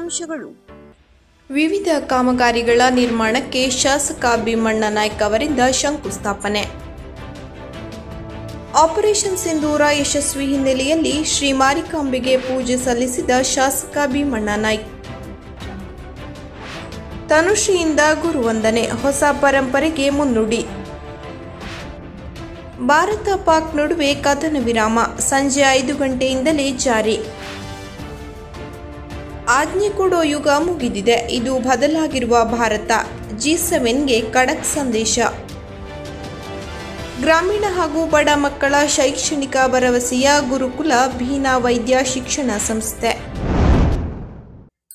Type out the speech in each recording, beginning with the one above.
ಮುಖ್ಯಾಂಶಗಳು ವಿವಿಧ ಕಾಮಗಾರಿಗಳ ನಿರ್ಮಾಣಕ್ಕೆ ಶಾಸಕ ಭೀಮಣ್ಣ ನಾಯ್ಕ ಅವರಿಂದ ಶಂಕುಸ್ಥಾಪನೆ. ಆಪರೇಷನ್ ಸಿಂಧೂರ ಯಶಸ್ವಿ ಹಿನ್ನೆಲೆಯಲ್ಲಿ ಶ್ರೀ ಮಾರಿಕಾಂಬೆಗೆ ಪೂಜೆ ಸಲ್ಲಿಸಿದ ಶಾಸಕ ಭೀಮಣ್ಣ ನಾಯ್ಕ್. ತನುಶ್ರೀಯಿಂದ ಗುರುವಂದನೆ, ಹೊಸ ಪರಂಪರೆಗೆ ಮುನ್ನುಡಿ. ಭಾರತ ಪಾಕ್ ನಡುವೆ ಕದನ ವಿರಾಮ, ಸಂಜೆ ಐದು ಗಂಟೆಯಿಂದಲೇ ಜಾರಿ. ಆಜ್ಞೆ ಕೊಡೋ ಯುಗ ಮುಗಿದಿದೆ. ಇದು ಬದಲಾಗಿರುವ ಭಾರತ. ಜಿ ಸೆವೆನ್ಗೆ ಖಡಕ್ ಸಂದೇಶ. ಗ್ರಾಮೀಣ ಹಾಗೂ ಬಡ ಮಕ್ಕಳ ಶೈಕ್ಷಣಿಕ ಭರವಸೆಯ ಗುರುಕುಲ ಭೀನಾ ವೈದ್ಯ ಶಿಕ್ಷಣ ಸಂಸ್ಥೆ.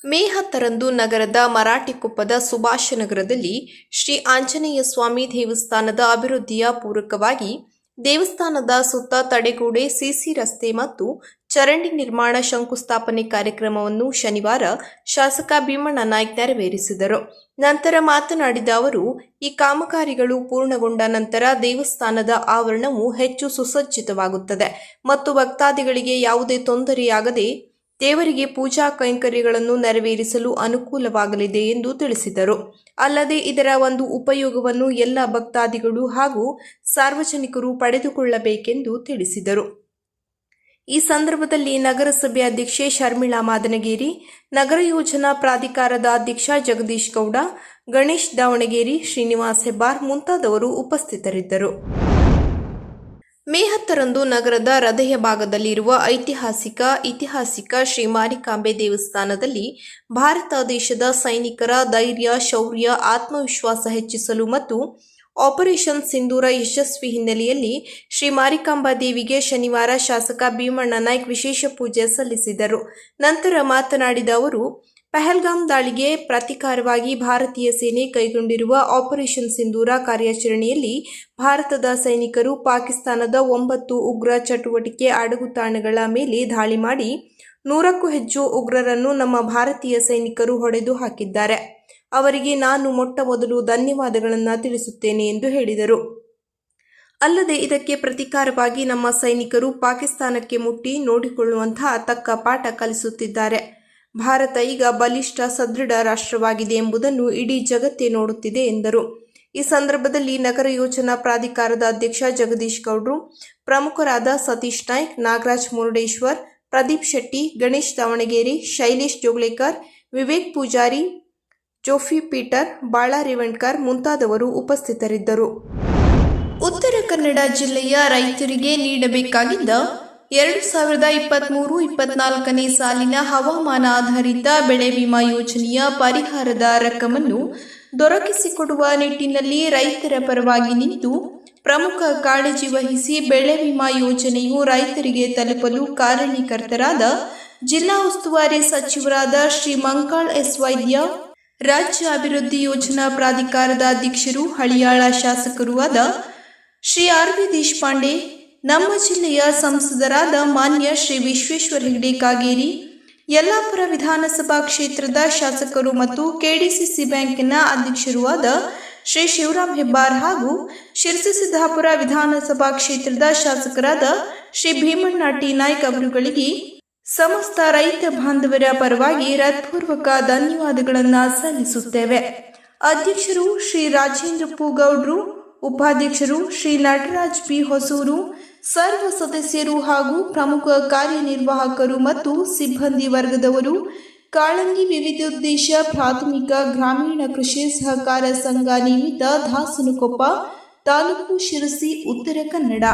ಮೇ ಹತ್ತರಂದು ನಗರದ ಮರಾಠಿಕೊಪ್ಪದ ಸುಭಾಷ ನಗರದಲ್ಲಿ ಶ್ರೀ ಆಂಜನೇಯ ಸ್ವಾಮಿ ದೇವಸ್ಥಾನದ ಅಭಿವೃದ್ಧಿಯ ಪೂರಕವಾಗಿ ದೇವಸ್ಥಾನದ ಸುತ್ತ ತಡೆಗೋಡೆ, ಸಿಸಿ ರಸ್ತೆ ಮತ್ತು ಚರಂಡಿ ನಿರ್ಮಾಣ ಶಂಕುಸ್ಥಾಪನೆ ಕಾರ್ಯಕ್ರಮವನ್ನು ಶನಿವಾರ ಶಾಸಕ ಭೀಮಣ್ಣ ನಾಯ್ಕ ನೆರವೇರಿಸಿದರು. ನಂತರ ಮಾತನಾಡಿದ ಅವರು, ಈ ಕಾಮಗಾರಿಗಳು ಪೂರ್ಣಗೊಂಡ ನಂತರ ದೇವಸ್ಥಾನದ ಆವರಣವು ಹೆಚ್ಚು ಸುಸಜ್ಜಿತವಾಗುತ್ತದೆ ಮತ್ತು ಭಕ್ತಾದಿಗಳಿಗೆ ಯಾವುದೇ ತೊಂದರೆಯಾಗದೆ ದೇವರಿಗೆ ಪೂಜಾ ಕೈಂಕರ್ಯಗಳನ್ನು ನೆರವೇರಿಸಲು ಅನುಕೂಲವಾಗಲಿದೆ ಎಂದು ತಿಳಿಸಿದರು. ಅಲ್ಲದೆ ಇದರ ಒಂದು ಉಪಯೋಗವನ್ನು ಎಲ್ಲ ಭಕ್ತಾದಿಗಳು ಹಾಗೂ ಸಾರ್ವಜನಿಕರು ಪಡೆದುಕೊಳ್ಳಬೇಕೆಂದು ತಿಳಿಸಿದರು. ಈ ಸಂದರ್ಭದಲ್ಲಿ ನಗರಸಭೆ ಅಧ್ಯಕ್ಷೆ ಶರ್ಮಿಳಾ ಮಾದನಗೇರಿ, ನಗರ ಯೋಜನಾ ಪ್ರಾಧಿಕಾರದ ಅಧ್ಯಕ್ಷ ಜಗದೀಶ್ ಗೌಡ, ಗಣೇಶ್ ದಾವಣಗೆರೆ ಶ್ರೀನಿವಾಸ್ ಹೆಬ್ಬಾರ್ ಮುಂತಾದವರು ಉಪಸ್ಥಿತರಿದ್ದರು. ಮೇ ಹತ್ತರಂದು ನಗರದ ಹೃದಯ ಭಾಗದಲ್ಲಿರುವ ಐತಿಹಾಸಿಕ ಇತಿಹಾಸಿಕ ಶ್ರೀ ಮಾರಿಕಾಂಬೆ ದೇವಸ್ಥಾನದಲ್ಲಿ ಭಾರತ ದೇಶದ ಸೈನಿಕರ ಧೈರ್ಯ, ಶೌರ್ಯ, ಆತ್ಮವಿಶ್ವಾಸ ಹೆಚ್ಚಿಸಲು ಮತ್ತು ಆಪರೇಷನ್ ಸಿಂಧೂರ ಯಶಸ್ವಿ ಹಿನ್ನೆಲೆಯಲ್ಲಿ ಶ್ರೀ ಮಾರಿಕಾಂಬಾ ದೇವಿಗೆ ಶನಿವಾರ ಶಾಸಕ ಭೀಮಣ್ಣ ನಾಯ್ಕ್ ವಿಶೇಷ ಪೂಜೆ ಸಲ್ಲಿಸಿದರು. ನಂತರ ಮಾತನಾಡಿದ ಅವರು ಪಹಲ್ಗಾಮ್ ದಾಳಿಗೆ ಪ್ರತೀಕಾರವಾಗಿ ಭಾರತೀಯ ಸೇನೆ ಕೈಗೊಂಡಿರುವ ಆಪರೇಷನ್ ಸಿಂಧೂರ ಕಾರ್ಯಾಚರಣೆಯಲ್ಲಿ ಭಾರತದ ಸೈನಿಕರು ಪಾಕಿಸ್ತಾನದ ಒಂಬತ್ತು ಉಗ್ರ ಚಟುವಟಿಕೆ ಅಡಗುತಾಣಗಳ ಮೇಲೆ ದಾಳಿ ಮಾಡಿ ನೂರಕ್ಕೂ ಹೆಚ್ಚು ಉಗ್ರರನ್ನು ನಮ್ಮ ಭಾರತೀಯ ಸೈನಿಕರು ಹೊಡೆದು ಹಾಕಿದ್ದಾರೆ. ಅವರಿಗೆ ನಾನು ಮೊಟ್ಟ ಮೊದಲು ಧನ್ಯವಾದಗಳನ್ನು ತಿಳಿಸುತ್ತೇನೆ ಎಂದು ಹೇಳಿದರು. ಅಲ್ಲದೆ ಇದಕ್ಕೆ ಪ್ರತೀಕಾರವಾಗಿ ನಮ್ಮ ಸೈನಿಕರು ಪಾಕಿಸ್ತಾನಕ್ಕೆ ಮುಟ್ಟಿ ನೋಡಿಕೊಳ್ಳುವಂತಹ ತಕ್ಕ ಪಾಠ ಕಲಿಸುತ್ತಿದ್ದಾರೆ. ಭಾರತ ಈಗ ಬಲಿಷ್ಠ ಸದೃಢ ರಾಷ್ಟ್ರವಾಗಿದೆ ಎಂಬುದನ್ನು ಇಡೀ ಜಗತ್ತೇ ನೋಡುತ್ತಿದೆ ಎಂದರು. ಈ ಸಂದರ್ಭದಲ್ಲಿ ನಗರ ಯೋಜನಾ ಪ್ರಾಧಿಕಾರದ ಅಧ್ಯಕ್ಷ ಜಗದೀಶ್ ಗೌಡ್ರು, ಪ್ರಮುಖರಾದ ಸತೀಶ್ ನಾಯ್ಕ್, ನಾಗರಾಜ್ ಮುರುಡೇಶ್ವರ್, ಪ್ರದೀಪ್ ಶೆಟ್ಟಿ, ಗಣೇಶ್ ದಾವಣಗೆರೆ, ಶೈಲೇಶ್ ಜೋಗ್ಲೇಕರ್, ವಿವೇಕ್ ಪೂಜಾರಿ, ಜೋಫಿ ಪೀಟರ್, ಬಾಳ ರೇವಣ್ಕರ್ ಮುಂತಾದವರು ಉಪಸ್ಥಿತರಿದ್ದರು. ಉತ್ತರ ಕನ್ನಡ ಜಿಲ್ಲೆಯ ರೈತರಿಗೆ ನೀಡಬೇಕಾಗಿದ್ದ ಎರಡು ಸಾವಿರದ ಇಪ್ಪತ್ತ್ಮೂರು ಇಪ್ಪತ್ನಾಲ್ಕನೇ ಸಾಲಿನ ಹವಾಮಾನ ಆಧಾರಿತ ಬೆಳೆ ವಿಮಾ ಯೋಜನೆಯ ಪರಿಹಾರದ ರಕಮನ್ನು ದೊರಕಿಸಿಕೊಡುವ ನಿಟ್ಟಿನಲ್ಲಿ ರೈತರ ಪರವಾಗಿ ನಿಂತು ಪ್ರಮುಖ ಕಾಳಜಿ ವಹಿಸಿ ಬೆಳೆ ವಿಮಾ ಯೋಜನೆಯು ರೈತರಿಗೆ ತಲುಪಲು ಕಾರಣೀಕರ್ತರಾದ ಜಿಲ್ಲಾ ಉಸ್ತುವಾರಿ ಸಚಿವರಾದ ಶ್ರೀ ಮಂಕಾಳ್ ಎಸ್ ವೈದ್ಯ, ರಾಜ್ಯ ಅಭಿವೃದ್ಧಿ ಯೋಜನಾ ಪ್ರಾಧಿಕಾರದ ಅಧ್ಯಕ್ಷರು, ಹಳಿಯಾಳ ಶಾಸಕರೂ ಆದ ಶ್ರೀ ಆರ್ ವಿ ದೇಶಪಾಂಡೆ ನಮ್ಮ ಜಿಲ್ಲೆಯ ಸಂಸದರಾದ ಮಾನ್ಯ ಶ್ರೀ ವಿಶ್ವೇಶ್ವರ ಹೆಗಡೆ ಕಾಗೇರಿ, ಯಲ್ಲಾಪುರ ವಿಧಾನಸಭಾ ಕ್ಷೇತ್ರದ ಶಾಸಕರು ಮತ್ತು ಕೆಡಿಸಿಸಿ ಬ್ಯಾಂಕಿನ ಅಧ್ಯಕ್ಷರೂ ಆದ ಶ್ರೀ ಶಿವರಾಮ್ ಹೆಬ್ಬಾರ್ ಹಾಗೂ ಶಿರಸಿ ಸಿದ್ದಾಪುರ ವಿಧಾನಸಭಾ ಕ್ಷೇತ್ರದ ಶಾಸಕರಾದ ಶ್ರೀ ಭೀಮಣ್ಣ ಟಿ ನಾಯ್ಕ್ ಅವರುಗಳಿಗೆ ಸಮಸ್ತ ರೈತ ಬಾಂಧವರ ಪರವಾಗಿ ಹೃತ್ಪೂರ್ವಕ ಧನ್ಯವಾದಗಳನ್ನು ಸಲ್ಲಿಸುತ್ತೇವೆ. ಅಧ್ಯಕ್ಷರು ಶ್ರೀ ರಾಜೇಂದ್ರ ಪೂಗೌಡ್ರು, ಉಪಾಧ್ಯಕ್ಷರು ಶ್ರೀ ನಟರಾಜ್ ಬಿ ಹೊಸೂರು ಸರ್ವ ಸದಸ್ಯರು ಹಾಗೂ ಪ್ರಮುಖ ಕಾರ್ಯನಿರ್ವಾಹಕರು ಮತ್ತು ಸಿಬ್ಬಂದಿ ವರ್ಗದವರು, ಕಾಳಂಗಿ ವಿವಿಧೋದ್ದೇಶ ಪ್ರಾಥಮಿಕ ಗ್ರಾಮೀಣ ಕೃಷಿ ಸಹಕಾರ ಸಂಘ ನಿಮಿತ್ತ ದಾಸನಕೊಪ್ಪ, ತಾಲೂಕು ಶಿರಸಿ, ಉತ್ತರ ಕನ್ನಡ.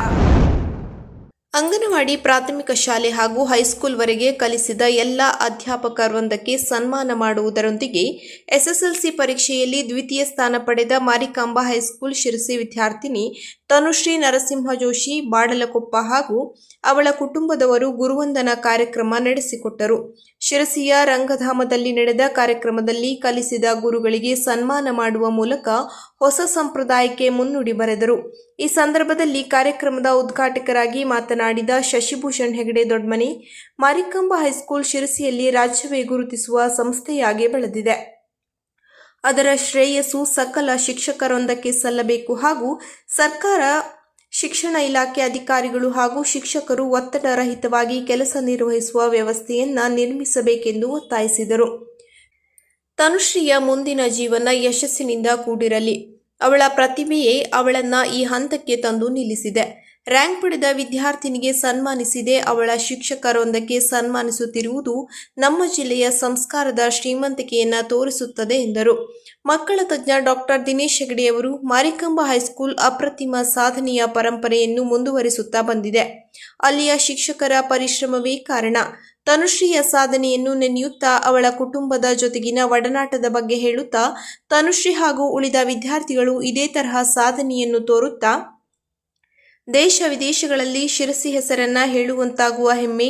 ಅಂಗನವಾಡಿ ಪ್ರಾಥಮಿಕ ಶಾಲೆ ಹಾಗೂ ಹೈಸ್ಕೂಲ್ವರೆಗೆ ಕಲಿಸಿದ ಎಲ್ಲ ಅಧ್ಯಾಪಕರೊಂದಕ್ಕೆ ಸನ್ಮಾನ ಮಾಡುವುದರೊಂದಿಗೆ ಎಸ್ಎಸ್ಎಲ್ಸಿ ಪರೀಕ್ಷೆಯಲ್ಲಿ ದ್ವಿತೀಯ ಸ್ಥಾನ ಪಡೆದ ಮಾರಿಕಾಂಬಾ ಹೈಸ್ಕೂಲ್ ಶಿರಸಿ ವಿದ್ಯಾರ್ಥಿನಿ ತನುಶ್ರೀ ನರಸಿಂಹ ಜೋಶಿ, ಬಾಡಲಕೊಪ್ಪ ಹಾಗೂ ಅವಳ ಕುಟುಂಬದವರು ಗುರುವಂದನಾ ಕಾರ್ಯಕ್ರಮ ನಡೆಸಿಕೊಟ್ಟರು. ಶಿರಸಿಯ ರಂಗಧಾಮದಲ್ಲಿ ನಡೆದ ಕಾರ್ಯಕ್ರಮದಲ್ಲಿ ಕಲಿಸಿದ ಗುರುಗಳಿಗೆ ಸನ್ಮಾನ ಮಾಡುವ ಮೂಲಕ ಹೊಸ ಸಂಪ್ರದಾಯಕ್ಕೆ ಮುನ್ನುಡಿ ಬರೆದರು. ಈ ಸಂದರ್ಭದಲ್ಲಿ ಕಾರ್ಯಕ್ರಮದ ಉದ್ಘಾಟಕರಾಗಿ ಮಾತನಾಡಿದ ಶಶಿಭೂಷಣ್ ಹೆಗಡೆ ದೊಡ್ಮನಿ, ಮಾರಿಕಂಬ ಹೈಸ್ಕೂಲ್ ಶಿರಸಿಯಲ್ಲಿ ರಾಜ್ಯವೇ ಗುರುತಿಸುವ ಸಂಸ್ಥೆಯಾಗಿ ಬೆಳೆದಿದೆ. ಅದರ ಶ್ರೇಯಸ್ಸು ಸಕಲ ಶಿಕ್ಷಕರೊಂದಕ್ಕೆ ಸಲ್ಲಬೇಕು ಹಾಗೂ ಸರ್ಕಾರ ಶಿಕ್ಷಣ ಇಲಾಖೆ ಅಧಿಕಾರಿಗಳು ಹಾಗೂ ಶಿಕ್ಷಕರು ಒತ್ತಡರಹಿತವಾಗಿ ಕೆಲಸ ನಿರ್ವಹಿಸುವ ವ್ಯವಸ್ಥೆಯನ್ನ ನಿರ್ಮಿಸಬೇಕೆಂದು ಒತ್ತಾಯಿಸಿದರು. ತನುಶ್ರೀಯ ಮುಂದಿನ ಜೀವನ ಯಶಸ್ಸಿನಿಂದ ಕೂಡಿರಲಿ. ಅವಳ ಪ್ರತಿಭೆಯೇ ಅವಳನ್ನ ಈ ಹಂತಕ್ಕೆ ತಂದು ನಿಲ್ಲಿಸಿದೆ. ರ್ಯಾಂಕ್ ಪಡೆದ ವಿದ್ಯಾರ್ಥಿನಿಗೆ ಸನ್ಮಾನಿಸಿದೆ. ಅವಳ ಶಿಕ್ಷಕರೊಂದಕ್ಕೆ ಸನ್ಮಾನಿಸುತ್ತಿರುವುದು ನಮ್ಮ ಜಿಲ್ಲೆಯ ಸಂಸ್ಕಾರದ ಶ್ರೀಮಂತಿಕೆಯನ್ನ ತೋರಿಸುತ್ತದೆ ಎಂದರು. ಮಕ್ಕಳ ತಜ್ಞ ಡಾಕ್ಟರ್ ದಿನೇಶ್ ಹೆಗಡೆಯವರು ಮಾರಿಕಂಬ ಹೈಸ್ಕೂಲ್ ಅಪ್ರತಿಮ ಸಾಧನೆಯ ಪರಂಪರೆಯನ್ನು ಮುಂದುವರಿಸುತ್ತಾ ಬಂದಿದೆ. ಅಲ್ಲಿಯ ಶಿಕ್ಷಕರ ಪರಿಶ್ರಮವೇ ಕಾರಣ. ತನುಶ್ರೀಯ ಸಾಧನೆಯನ್ನು ನೆನೆಯುತ್ತಾ ಅವಳ ಕುಟುಂಬದ ಜೊತೆಗಿನ ಒಡನಾಟದ ಬಗ್ಗೆ ಹೇಳುತ್ತಾ, ತನುಶ್ರೀ ಹಾಗೂ ಉಳಿದ ವಿದ್ಯಾರ್ಥಿಗಳು ಇದೇ ತರಹ ಸಾಧನೆಯನ್ನು ತೋರುತ್ತಾ ದೇಶ ವಿದೇಶಗಳಲ್ಲಿ ಶಿರಸಿ ಹೆಸರನ್ನ ಹೇಳುವಂತಾಗುವ ಹೆಮ್ಮೆ.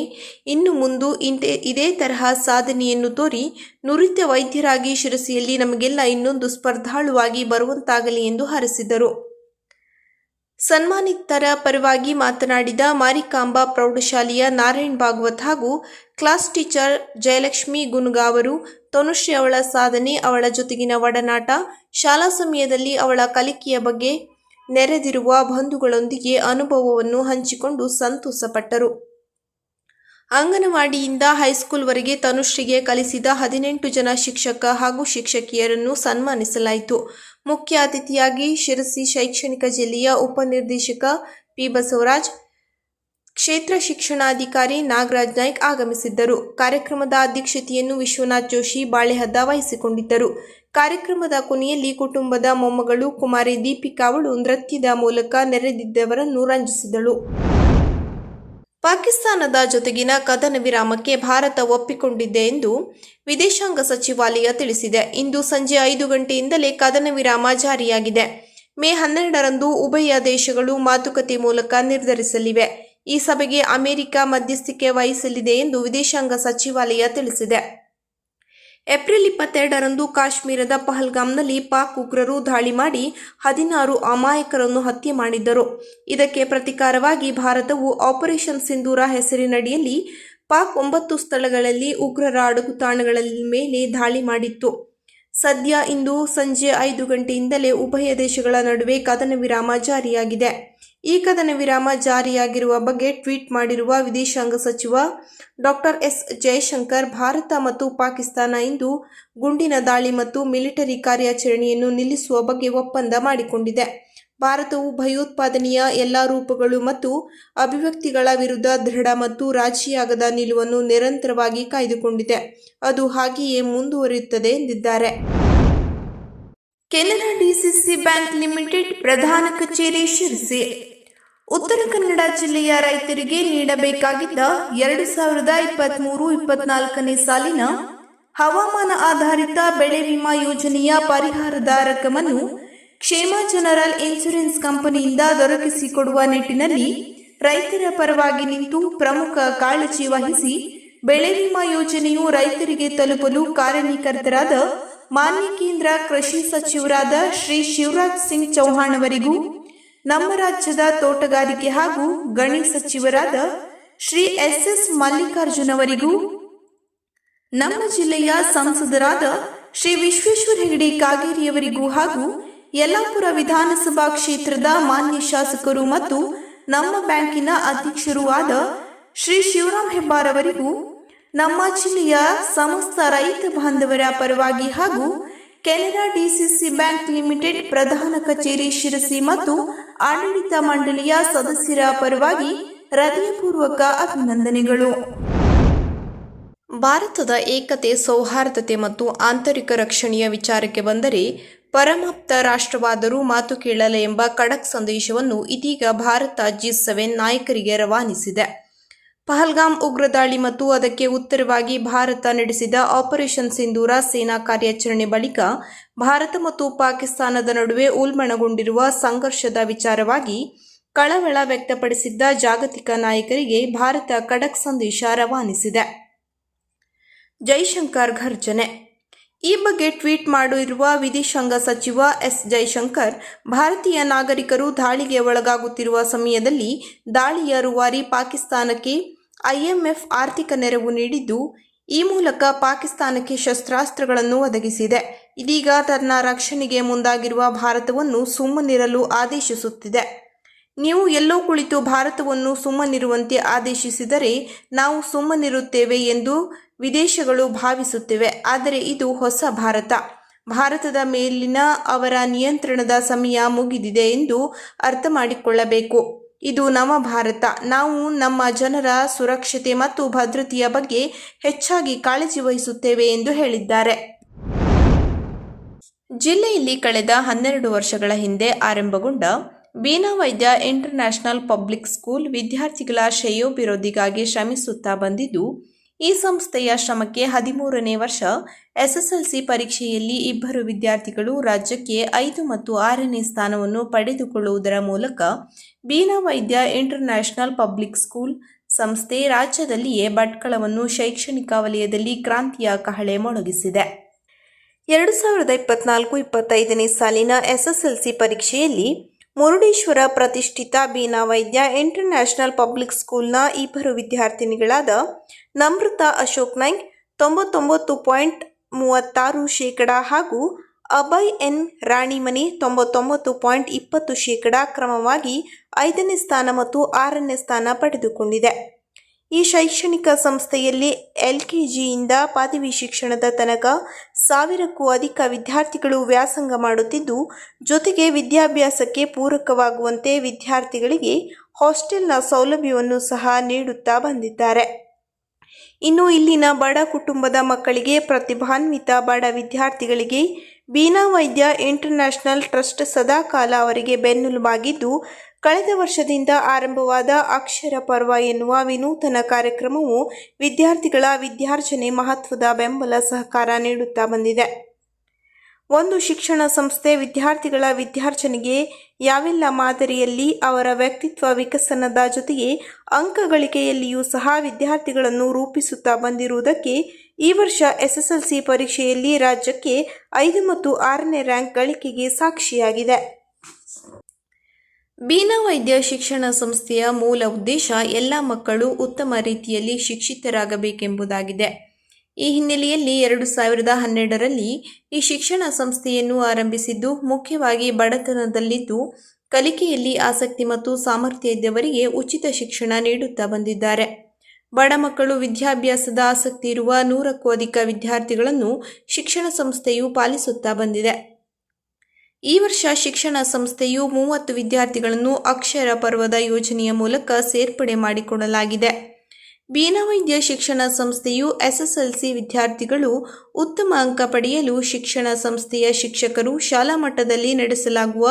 ಇನ್ನು ಮುಂದು ಇಂತೆ ಇದೇ ತರಹ ಸಾಧನೆಯನ್ನು ತೋರಿ ನುರಿತ ವೈದ್ಯರಾಗಿ ಶಿರಸಿಯಲ್ಲಿ ನಮಗೆಲ್ಲ ಇನ್ನೊಂದು ಸ್ಪರ್ಧಾಳುವಾಗಿ ಬರುವಂತಾಗಲಿ ಎಂದು ಹರಸಿದರು. ಸನ್ಮಾನಿತರ ಪರವಾಗಿ ಮಾತನಾಡಿದ ಮಾರಿಕಾಂಬಾ ಪ್ರೌಢಶಾಲೆಯ ನಾರಾಯಣ್ ಭಾಗವತ್ ಹಾಗೂ ಕ್ಲಾಸ್ ಟೀಚರ್ ಜಯಲಕ್ಷ್ಮಿ ಗುನ್ಗಾ ಅವರು ತನುಶ್ರೀ ಅವಳ ಸಾಧನೆ, ಅವಳ ಜೊತೆಗಿನ ಒಡನಾಟ, ಶಾಲಾ ಸಮಯದಲ್ಲಿ ಅವಳ ಕಲಿಕೆಯ ಬಗ್ಗೆ ನೆರೆದಿರುವ ಬಂಧುಗಳೊಂದಿಗೆ ಅನುಭವವನ್ನು ಹಂಚಿಕೊಂಡು ಸಂತೋಷಪಟ್ಟರು. ಅಂಗನವಾಡಿಯಿಂದ ಹೈಸ್ಕೂಲ್ವರೆಗೆ ತನುಶ್ರೀಗೆ ಕಲಿಸಿದ ಹದಿನೆಂಟು ಜನ ಶಿಕ್ಷಕ ಹಾಗೂ ಶಿಕ್ಷಕಿಯರನ್ನು ಸನ್ಮಾನಿಸಲಾಯಿತು. ಮುಖ್ಯ ಅತಿಥಿಯಾಗಿ ಶಿರಸಿ ಶೈಕ್ಷಣಿಕ ಜಿಲ್ಲೆಯ ಉಪನಿರ್ದೇಶಕ ಪಿ ಬಸವರಾಜ್, ಕ್ಷೇತ್ರ ಶಿಕ್ಷಣಾಧಿಕಾರಿ ನಾಗರಾಜ್ ನಾಯ್ಕ್ ಆಗಮಿಸಿದ್ದರು. ಕಾರ್ಯಕ್ರಮದ ಅಧ್ಯಕ್ಷತೆಯನ್ನು ವಿಶ್ವನಾಥ್ ಜೋಶಿ, ಬಾಳೆಹದ್ದ ವಹಿಸಿಕೊಂಡಿದ್ದರು. ಕಾರ್ಯಕ್ರಮದ ಕೊನೆಯಲ್ಲಿ ಕುಟುಂಬದ ಮೊಮ್ಮಗಳು ಕುಮಾರಿ ದೀಪಿಕಾ ಅವಳು ನೃತ್ಯದ ಮೂಲಕ ನೆರೆದಿದ್ದವರನ್ನು ರಂಜಿಸಿದಳು. ಪಾಕಿಸ್ತಾನದ ಜೊತೆಗಿನ ಕದನ ವಿರಾಮಕ್ಕೆ ಭಾರತ ಒಪ್ಪಿಕೊಂಡಿದೆ ಎಂದು ವಿದೇಶಾಂಗ ಸಚಿವಾಲಯ ತಿಳಿಸಿದೆ. ಇಂದು ಸಂಜೆ ಐದು ಗಂಟೆಯಿಂದಲೇ ಕದನ ವಿರಾಮ ಜಾರಿಯಾಗಿದೆ. ಮೇ ಹನ್ನೆರಡರಂದು ಉಭಯ ದೇಶಗಳು ಮಾತುಕತೆ ಮೂಲಕ ನಿರ್ಧರಿಸಲಿವೆ. ಈ ಸಭೆಗೆ ಅಮೆರಿಕ ಮಧ್ಯಸ್ಥಿಕೆ ವಹಿಸಲಿದೆ ಎಂದು ವಿದೇಶಾಂಗ ಸಚಿವಾಲಯ ತಿಳಿಸಿದೆ. ಏಪ್ರಿಲ್ ಇಪ್ಪತ್ತೆರಡರಂದು ಕಾಶ್ಮೀರದ ಪಹಲ್ಗಾಮ್ನಲ್ಲಿ ಪಾಕ್ ಉಗ್ರರು ದಾಳಿ ಮಾಡಿ ಹದಿನಾರು ಅಮಾಯಕರನ್ನು ಹತ್ಯೆ ಮಾಡಿದ್ದರು. ಇದಕ್ಕೆ ಪ್ರತಿಕಾರವಾಗಿ ಭಾರತವು ಆಪರೇಷನ್ ಸಿಂಧೂರ ಹೆಸರಿನಡಿಯಲ್ಲಿ ಪಾಕ್ ಒಂಬತ್ತು ಸ್ಥಳಗಳಲ್ಲಿ ಉಗ್ರರ ಅಡಗುತಾಣಗಳ ಮೇಲೆ ದಾಳಿ ಮಾಡಿತ್ತು. ಸದ್ಯ ಇಂದು ಸಂಜೆ ಐದು ಗಂಟೆಯಿಂದಲೇ ಉಭಯ ದೇಶಗಳ ನಡುವೆ ಕದನ ವಿರಾಮ ಜಾರಿಯಾಗಿದೆ. ಈ ಕದನ ವಿರಾಮ ಜಾರಿಯಾಗಿರುವ ಬಗ್ಗೆ ಟ್ವೀಟ್ ಮಾಡಿರುವ ವಿದೇಶಾಂಗ ಸಚಿವ ಡಾಕ್ಟರ್ ಎಸ್ ಜಯಶಂಕರ್, ಭಾರತ ಮತ್ತು ಪಾಕಿಸ್ತಾನ ಇಂದು ಗುಂಡಿನ ದಾಳಿ ಮತ್ತು ಮಿಲಿಟರಿ ಕಾರ್ಯಾಚರಣೆಯನ್ನು ನಿಲ್ಲಿಸುವ ಬಗ್ಗೆ ಒಪ್ಪಂದ ಮಾಡಿಕೊಂಡಿದೆ. ಭಾರತವು ಭಯೋತ್ಪಾದನೆಯ ಎಲ್ಲ ರೂಪಗಳು ಮತ್ತು ಅಭಿವ್ಯಕ್ತಿಗಳ ವಿರುದ್ಧ ದೃಢ ಮತ್ತು ರಾಜಿಯಾಗದ ನಿಲುವನ್ನು ನಿರಂತರವಾಗಿ ಕಾಯ್ದುಕೊಂಡಿದೆ. ಅದು ಹಾಗೆಯೇ ಮುಂದುವರಿಯುತ್ತದೆ ಎಂದಿದ್ದಾರೆ. ಕೆನರಾ ಡಿಸಿಸಿ ಬ್ಯಾಂಕ್ ಲಿಮಿಟೆಡ್ ಪ್ರಧಾನ ಕಚೇರಿ ಶಿರಸಿ ಉತ್ತರ ಕನ್ನಡ ಜಿಲ್ಲೆಯ ರೈತರಿಗೆ ನೀಡಬೇಕಾಗಿದ್ದ ಎರಡು ಸಾವಿರದ ಇಪ್ಪತ್ಮೂರು, ಇಪ್ಪತ್ನಾಲ್ಕನೇ ಸಾಲಿನ ಹವಾಮಾನ ಆಧಾರಿತ ಬೆಳೆ ವಿಮಾ ಯೋಜನೆಯ ಪರಿಹಾರದ ರಕಮನ್ನು ಕ್ಷೇಮ ಜನರಲ್ ಇನ್ಶೂರೆನ್ಸ್ ಕಂಪನಿಯಿಂದ ದೊರಕಿಸಿಕೊಡುವ ನಿಟ್ಟಿನಲ್ಲಿ ರೈತರ ಪರವಾಗಿ ನಿಂತು ಪ್ರಮುಖ ಕಾಳಜಿ ವಹಿಸಿ ಬೆಳೆ ವಿಮಾ ಯೋಜನೆಯು ರೈತರಿಗೆ ತಲುಪಲು ಕಾರ್ಯನಿಕರ್ತರಾದ ಮಾನ್ಯ ಕೇಂದ್ರ ಕೃಷಿ ಸಚಿವರಾದ ಶ್ರೀ ಶಿವರಾಜ್ ಸಿಂಗ್ ಚೌಹಾಣ್ ಅವರಿಗೂ ನಮ್ಮ ರಾಜ್ಯದ ತೋಟಗಾರಿಕೆ ಹಾಗೂ ಗಣಿ ಸಚಿವರಾದ ಶ್ರೀ ಎಸ್ ಎಸ್ ಮಲ್ಲಿಕಾರ್ಜುನ್ ಅವರಿಗೂ, ನಮ್ಮ ಜಿಲ್ಲೆಯ ಸಂಸದರಾದ ಶ್ರೀ ವಿಶ್ವೇಶ್ವರ ಹೆಗಡೆ ಕಾಗೇರಿಯವರಿಗೂ ಹಾಗೂ ಯಲ್ಲಾಪುರ ವಿಧಾನಸಭಾ ಕ್ಷೇತ್ರದ ಮಾನ್ಯ ಶಾಸಕರು ಮತ್ತು ನಮ್ಮ ಬ್ಯಾಂಕಿನ ಅಧ್ಯಕ್ಷರೂ ಆದ ಶ್ರೀ ಶಿವರಾಮ್ ಹೆಬ್ಬಾರ್ ಅವರಿಗೂ, ನಮ್ಮ ಜಿಲ್ಲೆಯ ಸಮಸ್ತ ರೈತ ಬಾಂಧವರ ಪರವಾಗಿ ಹಾಗೂ ಕೆನರಾ ಡಿಸಿಸಿ ಬ್ಯಾಂಕ್ ಲಿಮಿಟೆಡ್ ಪ್ರಧಾನ ಕಚೇರಿ ಶಿರಸಿ ಮತ್ತು ಆಡಳಿತ ಮಂಡಳಿಯ ಸದಸ್ಯರ ಪರವಾಗಿ ಹೃದಯಪೂರ್ವಕ ಅಭಿನಂದನೆಗಳು. ಭಾರತದ ಏಕತೆ, ಸೌಹಾರ್ದತೆ ಮತ್ತು ಆಂತರಿಕ ರಕ್ಷಣೆಯ ವಿಚಾರಕ್ಕೆ ಬಂದರೆ ಪರಮಾಪ್ತ ರಾಷ್ಟ್ರವಾದರೂ ಮಾತು ಕೇಳಲ್ಲ ಎಂಬ ಖಡಕ್ ಸಂದೇಶವನ್ನು ಇದೀಗ ಭಾರತ ಜಿ ಸೆವೆನ್ ನಾಯಕರಿಗೆ ರವಾನಿಸಿದೆ. ಪಹಲ್ಗಾಮ್ ಉಗ್ರ ದಾಳಿ ಮತ್ತು ಅದಕ್ಕೆ ಉತ್ತರವಾಗಿ ಭಾರತ ನಡೆಸಿದ ಆಪರೇಷನ್ ಸಿಂಧೂರ ಸೇನಾ ಕಾರ್ಯಾಚರಣೆ ಬಳಿಕ ಭಾರತ ಮತ್ತು ಪಾಕಿಸ್ತಾನದ ನಡುವೆ ಉಲ್ಬಣಗೊಂಡಿರುವ ಸಂಘರ್ಷದ ವಿಚಾರವಾಗಿ ಕಳವಳ ವ್ಯಕ್ತಪಡಿಸಿದ್ದ ಜಾಗತಿಕ ನಾಯಕರಿಗೆ ಭಾರತ ಖಡಕ್ ಸಂದೇಶ ರವಾನಿಸಿದೆ. ಜೈಶಂಕರ್ ಘರ್ಜನೆ ಈ ಬಗ್ಗೆ ಟ್ವೀಟ್ ಮಾಡಿರುವ ವಿದೇಶಾಂಗ ಸಚಿವ ಎಸ್ ಜೈಶಂಕರ್, ಭಾರತೀಯ ನಾಗರಿಕರು ದಾಳಿಗೆ ಒಳಗಾಗುತ್ತಿರುವ ಸಮಯದಲ್ಲಿ ದಾಳಿಯ ರೂವಾರಿ ಪಾಕಿಸ್ತಾನಕ್ಕೆ ಐಎಂಎಫ್ ಆರ್ಥಿಕ ನೆರವು ನೀಡಿದ್ದು, ಈ ಮೂಲಕ ಪಾಕಿಸ್ತಾನಕ್ಕೆ ಶಸ್ತ್ರಾಸ್ತ್ರಗಳನ್ನು ಒದಗಿಸಿದೆ. ಇದೀಗ ತನ್ನ ರಕ್ಷಣೆಗೆ ಮುಂದಾಗಿರುವ ಭಾರತವನ್ನು ಸುಮ್ಮನಿರಲು ಆದೇಶಿಸುತ್ತಿದೆ. ನೀವು ಎಲ್ಲೋ ಕುಳಿತು ಭಾರತವನ್ನು ಸುಮ್ಮನಿರುವಂತೆ ಆದೇಶಿಸಿದರೆ ನಾವು ಸುಮ್ಮನಿರುತ್ತೇವೆ ಎಂದು ವಿದೇಶಗಳು ಭಾವಿಸುತ್ತಿವೆ. ಆದರೆ ಇದು ಹೊಸ ಭಾರತ. ಭಾರತದ ಮೇಲಿನ ಅವರ ನಿಯಂತ್ರಣದ ಸಮಯ ಮುಗಿದಿದೆ ಎಂದು ಅರ್ಥ ಮಾಡಿಕೊಳ್ಳಬೇಕು ಇದು ನಮ್ಮ ಭಾರತ. ನಾವು ನಮ್ಮ ಜನರ ಸುರಕ್ಷತೆ ಮತ್ತು ಭದ್ರತೆಯ ಬಗ್ಗೆ ಹೆಚ್ಚಾಗಿ ಕಾಳಜಿ ವಹಿಸುತ್ತೇವೆ ಎಂದು ಹೇಳಿದ್ದಾರೆ. ಜಿಲ್ಲೆಯಲ್ಲಿ ಕಳೆದ ಹನ್ನೆರಡು ವರ್ಷಗಳ ಹಿಂದೆ ಆರಂಭಗೊಂಡ ಬೀನಾ ವೈದ್ಯ ಇಂಟರ್ನ್ಯಾಷನಲ್ ಪಬ್ಲಿಕ್ ಸ್ಕೂಲ್ ವಿದ್ಯಾರ್ಥಿಗಳ ಶ್ರೇಯೋಭಿವೃದ್ಧಿಗಾಗಿ ಶ್ರಮಿಸುತ್ತಾ ಬಂದಿದ್ದು, ಈ ಸಂಸ್ಥೆಯ ಶ್ರಮಕ್ಕೆ ಹದಿಮೂರನೇ ವರ್ಷ ಎಸ್ಎಸ್ಎಲ್ಸಿ ಪರೀಕ್ಷೆಯಲ್ಲಿ ಇಬ್ಬರು ವಿದ್ಯಾರ್ಥಿಗಳು ರಾಜ್ಯಕ್ಕೆ ಐದು ಮತ್ತು ಆರನೇ ಸ್ಥಾನವನ್ನು ಪಡೆದುಕೊಳ್ಳುವುದರ ಮೂಲಕ ಬೀನಾ ವೈದ್ಯ ಇಂಟರ್ನ್ಯಾಷನಲ್ ಪಬ್ಲಿಕ್ ಸ್ಕೂಲ್ ಸಂಸ್ಥೆ ರಾಜ್ಯದಲ್ಲಿಯೇ ಭಟ್ಕಳವನ್ನು ಶೈಕ್ಷಣಿಕ ವಲಯದಲ್ಲಿ ಕ್ರಾಂತಿಯ ಕಹಳೆ ಮೊಳಗಿಸಿದೆ. ಎರಡು ಸಾವಿರದ ಇಪ್ಪತ್ನಾಲ್ಕು ಇಪ್ಪತ್ತೈದನೇ ಸಾಲಿನ ಎಸ್ಎಸ್ಎಲ್ಸಿ ಪರೀಕ್ಷೆಯಲ್ಲಿ ಮುರುಡೇಶ್ವರ ಪ್ರತಿಷ್ಠಿತ ಬೀನಾ ವೈದ್ಯ ಇಂಟರ್ನ್ಯಾಷನಲ್ ಪಬ್ಲಿಕ್ ಸ್ಕೂಲ್ನ ಇಬ್ಬರು ವಿದ್ಯಾರ್ಥಿನಿಗಳಾದ ನಮೃತ ಅಶೋಕ್ ನಾಯ್ಕ್, ತೊಂಬತ್ತೊಂಬತ್ತು ಪಾಯಿಂಟ್ ಮೂವತ್ತಾರು ಶೇಕಡ ಹಾಗೂ ಅಭಯ್ ಎನ್ ರಾಣಿಮನಿ, ತೊಂಬತ್ತೊಂಬತ್ತು ಪಾಯಿಂಟ್ ಇಪ್ಪತ್ತು ಶೇಕಡ ಕ್ರಮವಾಗಿ ಐದನೇ ಸ್ಥಾನ ಮತ್ತು ಆರನೇ ಸ್ಥಾನ ಪಡೆದುಕೊಂಡಿದೆ. ಈ ಶೈಕ್ಷಣಿಕ ಸಂಸ್ಥೆಯಲ್ಲಿ ಎಲ್ಕೆಜಿಯಿಂದ ಪದವಿ ಶಿಕ್ಷಣದ ತನಕ ಸಾವಿರಕ್ಕೂ ಅಧಿಕ ವಿದ್ಯಾರ್ಥಿಗಳು ವ್ಯಾಸಂಗ ಮಾಡುತ್ತಿದ್ದು, ಜೊತೆಗೆ ವಿದ್ಯಾಭ್ಯಾಸಕ್ಕೆ ಪೂರಕವಾಗುವಂತೆ ವಿದ್ಯಾರ್ಥಿಗಳಿಗೆ ಹಾಸ್ಟೆಲ್ನ ಸೌಲಭ್ಯವನ್ನು ಸಹ ನೀಡುತ್ತಾ ಬಂದಿದ್ದಾರೆ. ಇನ್ನು ಇಲ್ಲಿನ ಬಡ ಕುಟುಂಬದ ಮಕ್ಕಳಿಗೆ ಪ್ರತಿಭಾನ್ವಿತ ಬಡ ವಿದ್ಯಾರ್ಥಿಗಳಿಗೆ ಬೀನಾ ವೈದ್ಯ ಇಂಟರ್ನ್ಯಾಷನಲ್ ಟ್ರಸ್ಟ್ ಸದಾಕಾಲ ಅವರಿಗೆ ಬೆನ್ನೆಲುಬಾಗಿದ್ದು ಕಳೆದ ವರ್ಷದಿಂದ ಆರಂಭವಾದ ಅಕ್ಷರ ಪರ್ವ ಎನ್ನುವ ವಿನೂತನ ಕಾರ್ಯಕ್ರಮವು ವಿದ್ಯಾರ್ಥಿಗಳ ವಿದ್ಯಾರ್ಜನೆ ಮಹತ್ವದ ಬೆಂಬಲ ಸಹಕಾರ ನೀಡುತ್ತಾ ಬಂದಿದೆ. ಒಂದು ಶಿಕ್ಷಣ ಸಂಸ್ಥೆ ವಿದ್ಯಾರ್ಥಿಗಳ ವಿದ್ಯಾರ್ಜನೆಗೆ ಯಾವೆಲ್ಲ ಮಾದರಿಯಲ್ಲಿ ಅವರ ವ್ಯಕ್ತಿತ್ವ ವಿಕಸನದ ಜೊತೆಗೆ ಅಂಕ ಗಳಿಕೆಯಲ್ಲಿಯೂ ಸಹ ವಿದ್ಯಾರ್ಥಿಗಳನ್ನು ರೂಪಿಸುತ್ತಾ ಬಂದಿರುವುದಕ್ಕೆ ಈ ವರ್ಷ ಎಸ್ಎಸ್ಎಲ್ಸಿ ಪರೀಕ್ಷೆಯಲ್ಲಿ ರಾಜ್ಯಕ್ಕೆ ಐದು ಮತ್ತು ಆರನೇ ರ್ಯಾಂಕ್ ಗಳಿಕೆಗೆ ಸಾಕ್ಷಿಯಾಗಿದೆ. ಬೀನಾ ವೈದ್ಯ ಶಿಕ್ಷಣ ಸಂಸ್ಥೆಯ ಮೂಲ ಉದ್ದೇಶ ಎಲ್ಲ ಮಕ್ಕಳು ಉತ್ತಮ ರೀತಿಯಲ್ಲಿ ಶಿಕ್ಷಿತರಾಗಬೇಕೆಂಬುದಾಗಿದೆ. ಈ ಹಿನ್ನೆಲೆಯಲ್ಲಿ ಎರಡು ಸಾವಿರದ ಹನ್ನೆರಡರಲ್ಲಿ ಈ ಶಿಕ್ಷಣ ಸಂಸ್ಥೆಯನ್ನು ಆರಂಭಿಸಿದ್ದು, ಮುಖ್ಯವಾಗಿ ಬಡತನದಲ್ಲಿದ್ದು ಕಲಿಕೆಯಲ್ಲಿ ಆಸಕ್ತಿ ಮತ್ತು ಸಾಮರ್ಥ್ಯ ಇದ್ದವರಿಗೆ ಉಚಿತ ಶಿಕ್ಷಣ ನೀಡುತ್ತಾ ಬಂದಿದ್ದಾರೆ. ಬಡ ಮಕ್ಕಳು ವಿದ್ಯಾಭ್ಯಾಸದ ಆಸಕ್ತಿ ಇರುವ ನೂರಕ್ಕೂ ಅಧಿಕ ವಿದ್ಯಾರ್ಥಿಗಳನ್ನು ಶಿಕ್ಷಣ ಸಂಸ್ಥೆಯು ಪಾಲಿಸುತ್ತಾ ಬಂದಿದೆ. ಈ ವರ್ಷ ಶಿಕ್ಷಣ ಸಂಸ್ಥೆಯು ಮೂವತ್ತು ವಿದ್ಯಾರ್ಥಿಗಳನ್ನು ಅಕ್ಷರ ಪರ್ವದ ಯೋಜನೆಯ ಮೂಲಕ ಸೇರ್ಪಡೆ ಮಾಡಿಕೊಳ್ಳಲಾಗಿದೆ ಬೀನವೈದ್ಯ ಶಿಕ್ಷಣ ಸಂಸ್ಥೆಯು ಎಸ್ಎಸ್ಎಲ್ಸಿ ವಿದ್ಯಾರ್ಥಿಗಳು ಉತ್ತಮ ಅಂಕ ಪಡೆಯಲು ಶಿಕ್ಷಣ ಸಂಸ್ಥೆಯ ಶಿಕ್ಷಕರು ಶಾಲಾ ಮಟ್ಟದಲ್ಲಿ ನಡೆಸಲಾಗುವ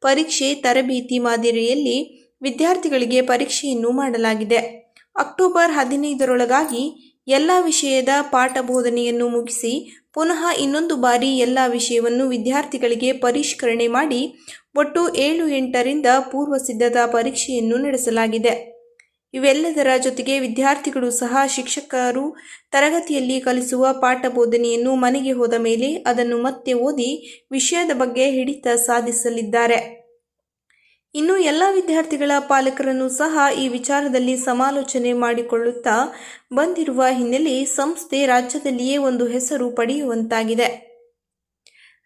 ಪರೀಕ್ಷೆ ತರಬೇತಿ ಮಾದರಿಯಲ್ಲಿ ವಿದ್ಯಾರ್ಥಿಗಳಿಗೆ ಪರೀಕ್ಷೆಯನ್ನು ಮಾಡಲಾಗಿದೆ. ಅಕ್ಟೋಬರ್ ಹದಿನೈದರೊಳಗಾಗಿ ಎಲ್ಲ ವಿಷಯದ ಪಾಠ ಬೋಧನೆಯನ್ನು ಮುಗಿಸಿ ಪುನಃ ಇನ್ನೊಂದು ಬಾರಿ ಎಲ್ಲ ವಿಷಯವನ್ನು ವಿದ್ಯಾರ್ಥಿಗಳಿಗೆ ಪರಿಷ್ಕರಣೆ ಮಾಡಿ ಒಟ್ಟು ಏಳು ಎಂಟರಿಂದ ಪೂರ್ವ ಸಿದ್ಧತಾ ಪರೀಕ್ಷೆಯನ್ನು ನಡೆಸಲಾಗಿದೆ. ಇವೆಲ್ಲದರ ಜೊತೆಗೆ ವಿದ್ಯಾರ್ಥಿಗಳು ಸಹ ಶಿಕ್ಷಕರು ತರಗತಿಯಲ್ಲಿ ಕಲಿಸುವ ಪಾಠ ಬೋಧನೆಯನ್ನು ಮನೆಗೆ ಹೋದ ಮೇಲೆ ಅದನ್ನು ಮತ್ತೆ ಓದಿ ವಿಷಯದ ಬಗ್ಗೆ ಹಿಡಿತ ಸಾಧಿಸಲಿದ್ದಾರೆ. ಇನ್ನು ಎಲ್ಲ ವಿದ್ಯಾರ್ಥಿಗಳ ಪಾಲಕರನ್ನು ಸಹ ಈ ವಿಚಾರದಲ್ಲಿ ಸಮಾಲೋಚನೆ ಮಾಡಿಕೊಳ್ಳುತ್ತಾ ಬಂದಿರುವ ಹಿನ್ನೆಲೆ ಸಂಸ್ಥೆ ರಾಜ್ಯದಲ್ಲಿಯೇ ಒಂದು ಹೆಸರು ಪಡೆಯುವಂತಾಗಿದೆ.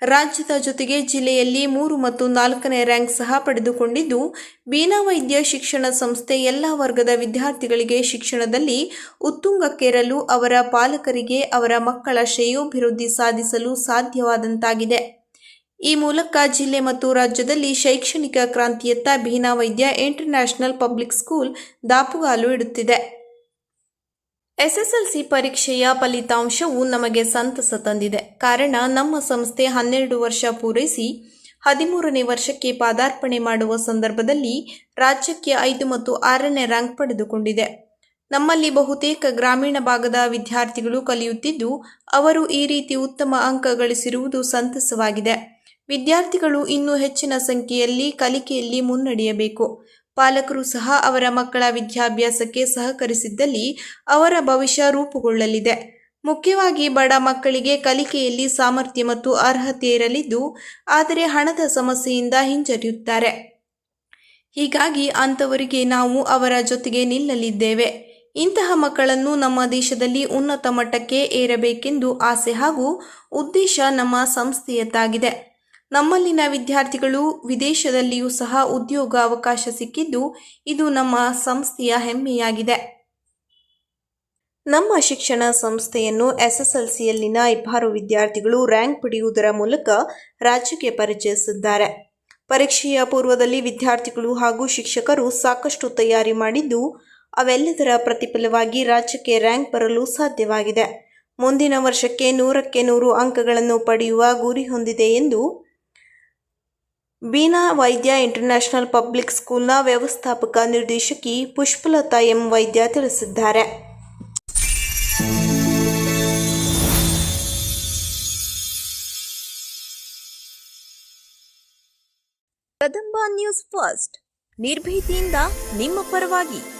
ರಾಜ್ಯದ ಜೊತೆಗೆ ಜಿಲ್ಲೆಯಲ್ಲಿ ಮೂರು ಮತ್ತು ನಾಲ್ಕನೇ ರ್ಯಾಂಕ್ ಸಹ ಪಡೆದುಕೊಂಡಿದ್ದು, ಬೀನಾ ವೈದ್ಯ ಶಿಕ್ಷಣ ಸಂಸ್ಥೆ ಎಲ್ಲ ವರ್ಗದ ವಿದ್ಯಾರ್ಥಿಗಳಿಗೆ ಶಿಕ್ಷಣದಲ್ಲಿ ಉತ್ತುಂಗಕ್ಕೇರಲು ಅವರ ಪಾಲಕರಿಗೆ ಅವರ ಮಕ್ಕಳ ಶ್ರೇಯೋಭಿವೃದ್ಧಿ ಸಾಧಿಸಲು ಸಾಧ್ಯವಾದಂತಾಗಿದೆ. ಈ ಮೂಲಕ ಜಿಲ್ಲೆ ಮತ್ತು ರಾಜ್ಯದಲ್ಲಿ ಶೈಕ್ಷಣಿಕ ಕ್ರಾಂತಿಯತ್ತ Bhina Vaidya international public school ದಾಪುಗಾಲು ಇಡುತ್ತಿದೆ. ಎಸ್ಎಸ್ಎಲ್ಸಿ ಪರೀಕ್ಷೆಯ ಫಲಿತಾಂಶವು ನಮಗೆ ಸಂತಸ ತಂದಿದೆ. ಕಾರಣ, ನಮ್ಮ ಸಂಸ್ಥೆ ಹನ್ನೆರಡು ವರ್ಷ ಪೂರೈಸಿ ಹದಿಮೂರನೇ ವರ್ಷಕ್ಕೆ ಪಾದಾರ್ಪಣೆ ಮಾಡುವ ಸಂದರ್ಭದಲ್ಲಿ ರಾಜ್ಯಕ್ಕೆ ಐದು ಮತ್ತು ಆರನೇ ರ್ಯಾಂಕ್ ಪಡೆದುಕೊಂಡಿದೆ. ನಮ್ಮಲ್ಲಿ ಬಹುತೇಕ ಗ್ರಾಮೀಣ ಭಾಗದ ವಿದ್ಯಾರ್ಥಿಗಳು ಕಲಿಯುತ್ತಿದ್ದು, ಅವರು ಈ ರೀತಿ ಉತ್ತಮ ಅಂಕ ಗಳಿಸಿರುವುದು ಸಂತಸವಾಗಿದೆ. ವಿದ್ಯಾರ್ಥಿಗಳು ಇನ್ನೂ ಹೆಚ್ಚಿನ ಸಂಖ್ಯೆಯಲ್ಲಿ ಕಲಿಕೆಯಲ್ಲಿ ಮುನ್ನಡೆಯಬೇಕು. ಪಾಲಕರು ಸಹ ಅವರ ಮಕ್ಕಳ ವಿದ್ಯಾಭ್ಯಾಸಕ್ಕೆ ಸಹಕರಿಸಿದ್ದಲ್ಲಿ ಅವರ ಭವಿಷ್ಯ ರೂಪುಗೊಳ್ಳಲಿದೆ. ಮುಖ್ಯವಾಗಿ ಬಡ ಮಕ್ಕಳಿಗೆ ಕಲಿಕೆಯಲ್ಲಿ ಸಾಮರ್ಥ್ಯ ಮತ್ತು ಅರ್ಹತೆ ಇರಲಿದ್ದು, ಆದರೆ ಹಣದ ಸಮಸ್ಯೆಯಿಂದ ಹಿಂಜರಿಯುತ್ತಾರೆ. ಹೀಗಾಗಿ ಅಂಥವರಿಗೆ ನಾವು ಅವರ ಜೊತೆಗೆ ನಿಲ್ಲಲಿದ್ದೇವೆ. ಇಂತಹ ಮಕ್ಕಳನ್ನು ನಮ್ಮ ದೇಶದಲ್ಲಿ ಉನ್ನತ ಮಟ್ಟಕ್ಕೆ ಏರಬೇಕೆಂದು ಆಸೆ ಹಾಗೂ ಉದ್ದೇಶ ನಮ್ಮ ಸಂಸ್ಥೆಯದ್ದಾಗಿದೆ. ನಮ್ಮಲ್ಲಿನ ವಿದ್ಯಾರ್ಥಿಗಳು ವಿದೇಶದಲ್ಲಿಯೂ ಸಹ ಉದ್ಯೋಗ ಅವಕಾಶ ಸಿಕ್ಕಿದ್ದು ಇದು ನಮ್ಮ ಸಂಸ್ಥೆಯ ಹೆಮ್ಮೆಯಾಗಿದೆ. ನಮ್ಮ ಶಿಕ್ಷಣ ಸಂಸ್ಥೆಯನ್ನು ಎಸ್ಎಸ್ಎಲ್ಸಿಯಲ್ಲಿನ ಇಬ್ಬರು ವಿದ್ಯಾರ್ಥಿಗಳು ರ್ಯಾಂಕ್ ಪಡೆಯುವುದರ ಮೂಲಕ ರಾಜ್ಯಕ್ಕೆ ಪರಿಚಯಿಸಿದ್ದಾರೆ. ಪರೀಕ್ಷೆಯ ಪೂರ್ವದಲ್ಲಿ ವಿದ್ಯಾರ್ಥಿಗಳು ಹಾಗೂ ಶಿಕ್ಷಕರು ಸಾಕಷ್ಟು ತಯಾರಿ ಮಾಡಿದ್ದು, ಅವೆಲ್ಲದರ ಪ್ರತಿಫಲವಾಗಿ ರಾಜ್ಯಕ್ಕೆ ರ್ಯಾಂಕ್ ಬರಲು ಸಾಧ್ಯವಾಗಿದೆ. ಮುಂದಿನ ವರ್ಷಕ್ಕೆ ನೂರಕ್ಕೆ ನೂರು ಅಂಕಗಳನ್ನು ಪಡೆಯುವ ಗುರಿ ಹೊಂದಿದೆ ಎಂದು ಬೀನಾ ವೈದ್ಯ ಇಂಟರ್ನ್ಯಾಷನಲ್ ಪಬ್ಲಿಕ್ ಸ್ಕೂಲ್ನ ವ್ಯವಸ್ಥಾಪಕ ನಿರ್ದೇಶಕಿ ಪುಷ್ಪಲತಾ ಎಂ ವೈದ್ಯ ತಿಳಿಸಿದ್ದಾರೆ. Kadamba news first. ನಿರ್ಭೀತಿಯಿಂದ ನಿಮ್ಮ ಪರವಾಗಿ.